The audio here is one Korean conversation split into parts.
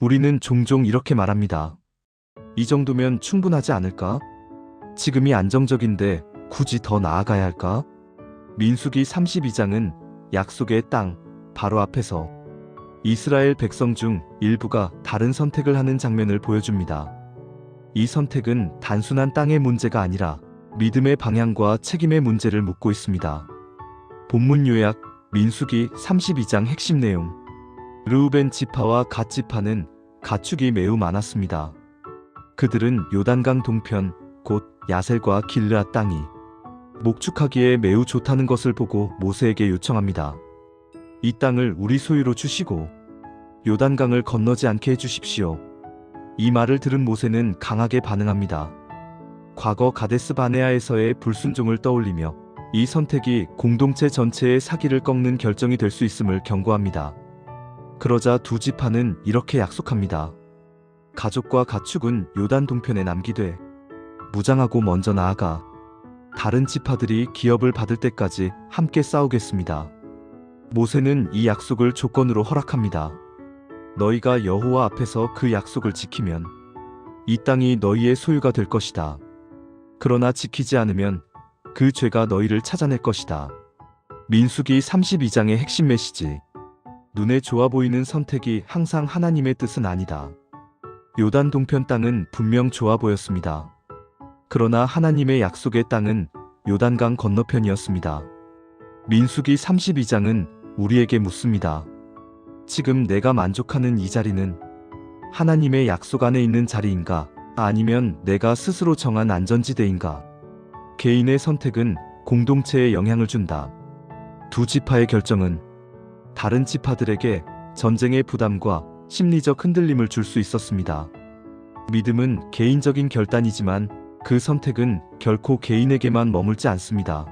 우리는 종종 이렇게 말합니다. 이 정도면 충분하지 않을까? 지금이 안정적인데 굳이 더 나아가야 할까? 민수기 32장은 약속의 땅 바로 앞에서 이스라엘 백성 중 일부가 다른 선택을 하는 장면을 보여줍니다. 이 선택은 단순한 땅의 문제가 아니라 믿음의 방향과 책임의 문제를 묻고 있습니다. 본문 요약 민수기 32장 핵심 내용 르우벤 지파와 갓 지파는 가축이 매우 많았습니다. 그들은 요단강 동편 곧 야셀과 길르앗 땅이 목축하기에 매우 좋다는 것을 보고 모세에게 요청합니다. 이 땅을 우리 소유로 주시고 요단강을 건너지 않게 해주십시오. 이 말을 들은 모세는 강하게 반응합니다. 과거 가데스 바네아에서의 불순종을 떠올리며 이 선택이 공동체 전체의 사기를 꺾는 결정이 될 수 있음을 경고합니다. 그러자 두 지파는 이렇게 약속합니다. 가족과 가축은 요단 동편에 남기되 무장하고 먼저 나아가 다른 지파들이 기업을 받을 때까지 함께 싸우겠습니다. 모세는 이 약속을 조건으로 허락합니다. 너희가 여호와 앞에서 그 약속을 지키면 이 땅이 너희의 소유가 될 것이다. 그러나 지키지 않으면 그 죄가 너희를 찾아낼 것이다. 민수기 32장의 핵심 메시지. 눈에 좋아 보이는 선택이 항상 하나님의 뜻은 아니다. 요단 동편 땅은 분명 좋아 보였습니다. 그러나 하나님의 약속의 땅은 요단강 건너편이었습니다. 민수기 32장은 우리에게 묻습니다. 지금 내가 만족하는 이 자리는 하나님의 약속 안에 있는 자리인가? 아니면 내가 스스로 정한 안전지대인가? 개인의 선택은 공동체에 영향을 준다. 두 지파의 결정은 다른 지파들에게 전쟁의 부담과 심리적 흔들림을 줄 수 있었습니다. 믿음은 개인적인 결단이지만 그 선택은 결코 개인에게만 머물지 않습니다.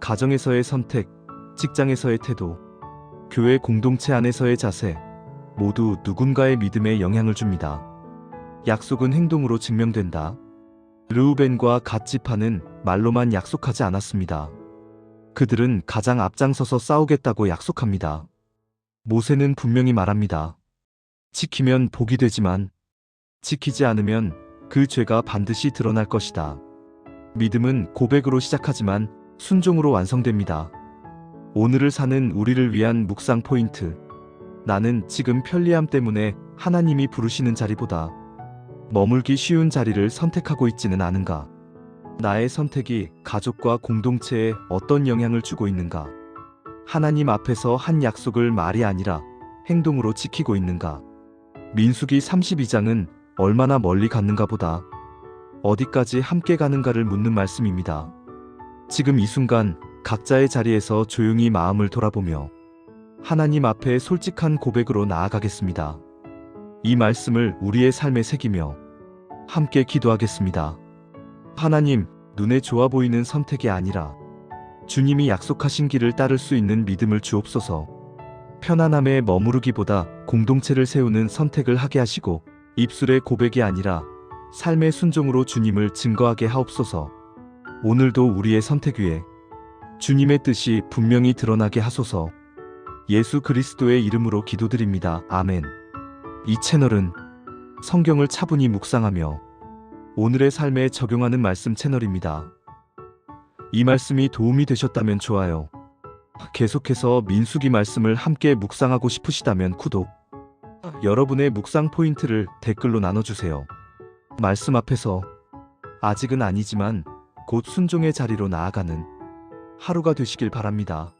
가정에서의 선택, 직장에서의 태도, 교회 공동체 안에서의 자세, 모두 누군가의 믿음에 영향을 줍니다. 약속은 행동으로 증명된다. 르우벤과 갓지파는 말로만 약속하지 않았습니다. 그들은 가장 앞장서서 싸우겠다고 약속합니다. 모세는 분명히 말합니다. 지키면 복이 되지만 지키지 않으면 그 죄가 반드시 드러날 것이다. 믿음은 고백으로 시작하지만 순종으로 완성됩니다. 오늘을 사는 우리를 위한 묵상 포인트. 나는 지금 편리함 때문에 하나님이 부르시는 자리보다 머물기 쉬운 자리를 선택하고 있지는 않은가? 나의 선택이 가족과 공동체에 어떤 영향을 주고 있는가? 하나님 앞에서 한 약속을 말이 아니라 행동으로 지키고 있는가? 민수기 32장은 얼마나 멀리 갔는가 보다 어디까지 함께 가는가를 묻는 말씀입니다. 지금 이 순간 각자의 자리에서 조용히 마음을 돌아보며 하나님 앞에 솔직한 고백으로 나아가겠습니다. 이 말씀을 우리의 삶에 새기며 함께 기도하겠습니다. 하나님, 눈에 좋아 보이는 선택이 아니라 주님이 약속하신 길을 따를 수 있는 믿음을 주옵소서. 편안함에 머무르기보다 공동체를 세우는 선택을 하게 하시고 입술의 고백이 아니라 삶의 순종으로 주님을 증거하게 하옵소서. 오늘도 우리의 선택 위에 주님의 뜻이 분명히 드러나게 하소서. 예수 그리스도의 이름으로 기도드립니다. 아멘. 이 채널은 성경을 차분히 묵상하며 오늘의 삶에 적용하는 말씀 채널입니다. 이 말씀이 도움이 되셨다면 좋아요. 계속해서 민수기 말씀을 함께 묵상하고 싶으시다면 구독. 여러분의 묵상 포인트를 댓글로 나눠주세요. 말씀 앞에서 아직은 아니지만 곧 순종의 자리로 나아가는 하루가 되시길 바랍니다.